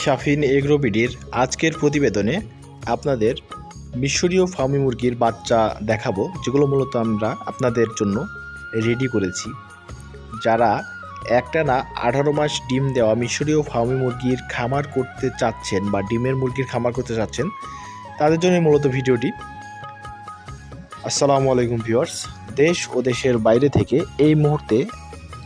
শাফিন এগ্রোবিডির আজকের প্রতিবেদনে আপনাদের মিশরীয় ফার্মি মুরগির বাচ্চা দেখাবো, যেগুলো মূলত আমরা আপনাদের জন্য রেডি করেছি। যারা একটানা আঠারো মাস ডিম দেওয়া মিশরীয় ফার্মি মুরগির খামার করতে চাচ্ছেন বা ডিমের মুরগির খামার করতে চাচ্ছেন, তাদের জন্য মূলত ভিডিওটি। আসসালামু আলাইকুম ভিউয়ার্স, দেশ ও দেশের বাইরে থেকে এই মুহূর্তে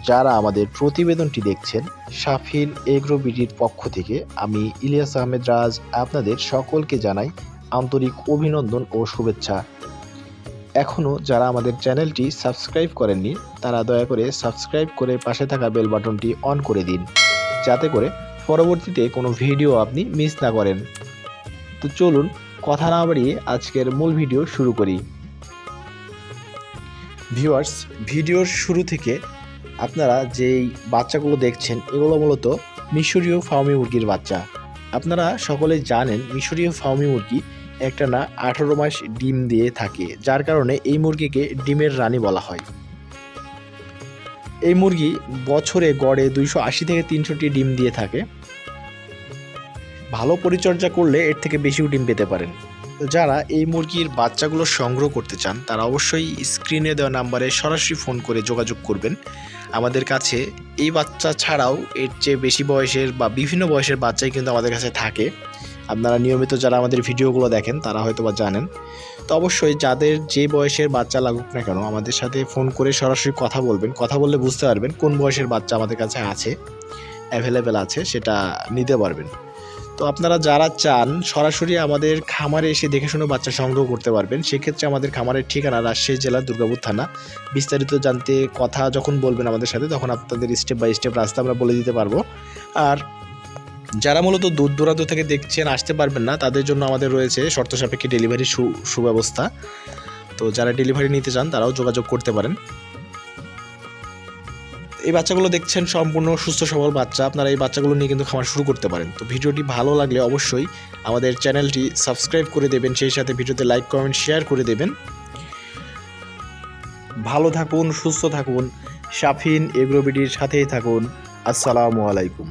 যারা আমাদের প্রতিবেদনটি দেখছেন শাফিন এগ্রোবিডির পক্ষ থেকে আমি ইলিয়াস আহমেদ রাজ আপনাদের সকলকে জানাই আন্তরিক অভিনন্দন ও শুভেচ্ছা। এখনও যারা আমাদের চ্যানেলটি সাবস্ক্রাইব করেননি, তারা দয়া করে সাবস্ক্রাইব করে পাশে থাকা বেল বাটনটি অন করে দিন, যাতে করে পরবর্তীতে কোনো ভিডিও আপনি মিস না করেন। তো চলুন কথা না বাড়িয়ে আজকের মূল ভিডিও শুরু করি। ভিউয়ার্স, ভিডিওর শুরু থেকে আপনারা যেই বাচ্চাগুলো দেখছেন, এগুলো মূলত মিশরীয় ফার্মি মুরগির বাচ্চা। আপনারা সকলে জানেন, মিশরীয় ফার্মি মুরগি একটা না আঠারো মাস ডিম দিয়ে থাকে, যার কারণে এই মুরগিকে ডিমের রানী বলা হয়। এই মুরগি বছরে গড়ে দুইশো আশি থেকে তিনশোটি ডিম দিয়ে থাকে। ভালো পরিচর্যা করলে এর থেকে বেশিও ডিম পেতে পারেন। যারা এই মুরগির বাচ্চাগুলো সংগ্রহ করতে চান, তারা অবশ্যই স্ক্রিনে দেওয়া নাম্বারে সরাসরি ফোন করে যোগাযোগ করবেন। আমাদের কাছে এই বাচ্চা ছাড়াও এর চেয়ে বেশি বয়সের বা বিভিন্ন বয়সের বাচ্চাই কিন্তু আমাদের কাছে থাকে। আপনারা নিয়মিত যারা আমাদের ভিডিওগুলো দেখেন, তারা হয়তো বা জানেন। তো অবশ্যই যাদের যে বয়সের বাচ্চা লাগুক না কেন, আমাদের সাথে ফোন করে সরাসরি কথা বলবেন। কথা বললে বুঝতে পারবেন কোন বয়সের বাচ্চা আমাদের কাছে আছে অ্যাভেলেবেল আছে, সেটা নিতে পারবেন। তো আপনারা যারা চান, সরাসরি আমাদের খামারে এসে দেখে শুনে বাচ্চা সংগ্রহ করতে পারবেন। সেক্ষেত্রে আমাদের খামারের ঠিকানা রাজশাহী জেলার দুর্গাপুর থানা। বিস্তারিত জানতে, কথা যখন বলবেন আমাদের সাথে, তখন আপনাদের স্টেপ বাই স্টেপ রাস্তা আমরা বলে দিতে পারব। আর যারা মূলত দূর দূরান্ত থেকে দেখছেন, আসতে পারবেন না, তাদের জন্য আমাদের রয়েছে শর্ত সাপেক্ষে ডেলিভারি সু, সুব্যবস্থা। তো যারা ডেলিভারি নিতে চান, তারাও যোগাযোগ করতে পারেন। এই বাচ্চাগুলো দেখছেন সম্পূর্ণ সুস্থ সবল বাচ্চা, আপনারা এই বাচ্চাগুলো নিয়ে কিন্তু খামার শুরু করতে পারেন। তো ভিডিওটি ভালো লাগলে অবশ্যই আমাদের চ্যানেলটি সাবস্ক্রাইব করে দেবেন, সেই সাথে ভিডিওতে লাইক, কমেন্ট, শেয়ার করে দেবেন। ভালো থাকুন, সুস্থ থাকুন, শাফিন এগ্রোবিডির সাথেই থাকুন। আসসালামু আলাইকুম।